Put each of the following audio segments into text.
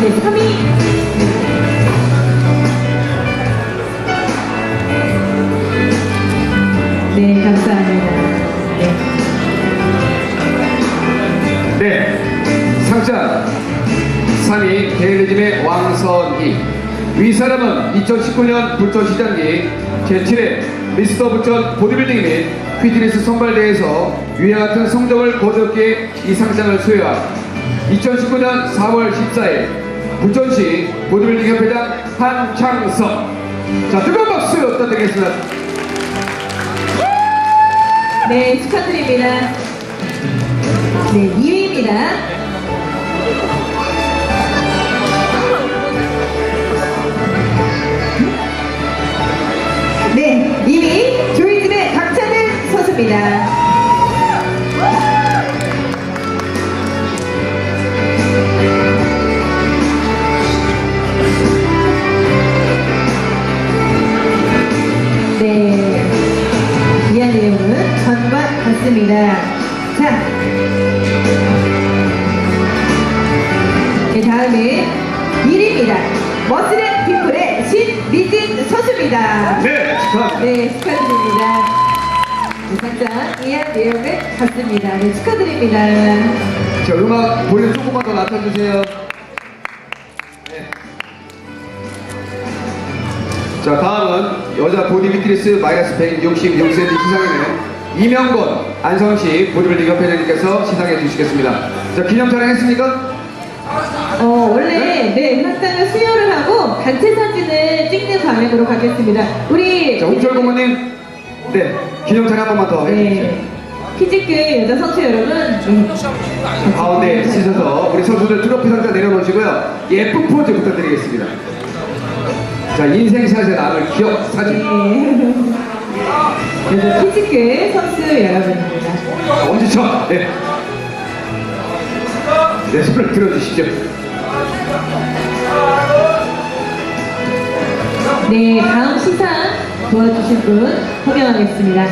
네, 3위. 네, 감사합니다. 네. 네. 상장 3위 게을리즘의 왕선희 위 사람은 2019년 부천시장기 제7회 미스터 부천 보디빌딩 및 피트니스 선발대회에서 위와 같은 성적을 거두었기에 이 상장을 수여한 2019년 4월 14일 부천시 보디빌딩 협회장 한창섭 자 뜨거운 박수 부탁드리겠습니다 네, 축하드립니다. 네, 2위입니다. 네, 2위 조이즘의 박찬은 선수입니다. 전과 같습니다. 자, 네, 다음은 1위입니다. 머스렛 피플의 신미진 선수입니다. 네 축하합니다 네, 축하드립니다. 네, 상장 이한 내용은 같습니다. 네, 축하드립니다. 자, 음악 볼륨 조금만 더 낮춰주세요. 네. 자, 다음은 여자 보디 비트리스 마이너스 166cm 시상에는 이명건, 안성식 보디빌딩 협회장님께서 시상해 주시겠습니다. 자, 기념 촬영 했습니까? 어, 원래, 네, 상장을 수여를 하고 단체 사진을 찍는 방향으로 가겠습니다. 우리 자, 홍철 고모님, 네, 기념 촬영 한 번만 더 해주세요. 네. 피지크 여자 선수 여러분, 네. 가운데 쓰셔서 우리 선수들 트로피 상자 내려놓으시고요. 예쁜 포즈 부탁드리겠습니다. 자, 인생샷에 남을 기억 사진. 네. 여자 피지크 선수 여러분입니다. 엄지척. 네. 네, 손을 들어주시죠. 네, 다음 시상 도와주실 분 소개하겠습니다.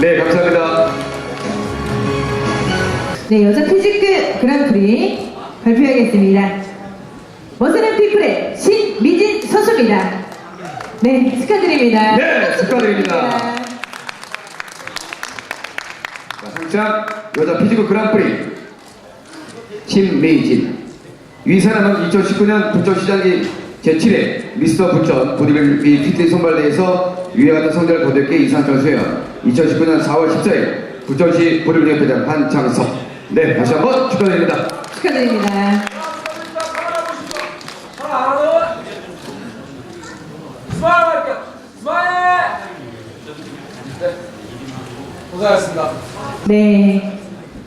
네, 감사합니다. 네, 여자 피지크 그랑프리 발표하겠습니다. 머스른 피플의 신미진 선수입니다. 네, 축하드립니다. 네, 축하드립니다. 자, 상장 여자 피지컬 그랑프리 신메이진 위 사람은 2019년 부천 시장기 제7회 미스터 부천 보디빌딩 피트니스 선발대회에서 위와 같은 성적을 거뒀기에 이 상장을 수여 2019년 4월 14일 부천시 보디빌딩 협회장 한창섭 네, 다시 한번 축하드립니다. 축하드립니다. 고생하셨습니다 네,